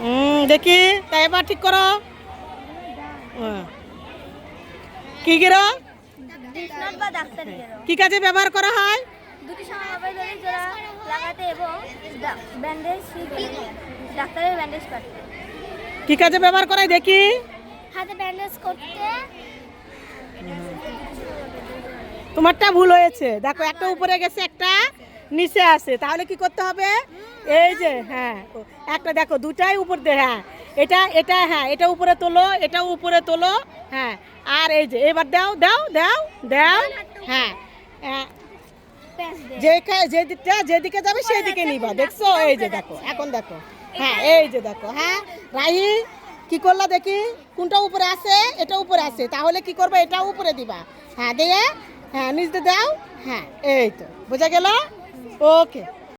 হুম দেখি তাই এবার ঠিক করো। কি গেরো কি কাজে ব্যবহার করা হয়? দুটি জোড়া লাগাতে এবং ব্যান্ডেজ ডাক্তারের ব্যান্ডেজ কাটতে। কি কাজে ব্যবহার করা হয় দেখি। হাতে ব্যান্ডেজ করতে তোমারটা ভুল হয়েছে। দেখো একটা উপরে গেছে একটা নিচে আছে। তাহলে কি করতে হবে? এই যে হ্যাঁ একটা দেখো দুটাই উপর দিয়ে হ্যাঁ। এটা এটা হ্যাঁ এটা উপরে তোলো এটা উপরে তোলো হ্যাঁ। আর এই যে এবার দাও দাও দাও দাও হ্যাঁ। হ্যাঁ, প্যাঁচ দে যে যে যেদিকে যাবে সেই দিকে নিবা। দেখছ? এই যে দেখো এখন দেখো হ্যাঁ এই যে দেখো হ্যাঁ। রাহি কি করলা দেখি? কোনটা উপরে আছে? এটা উপরে আছে। তাহলে কি করবে? এটা উপরে দিবা। হ্যাঁ দিয়ে হ্যাঁ নিজে দাও। হ্যাঁ এই তো। বোঝা গেল? ওকে।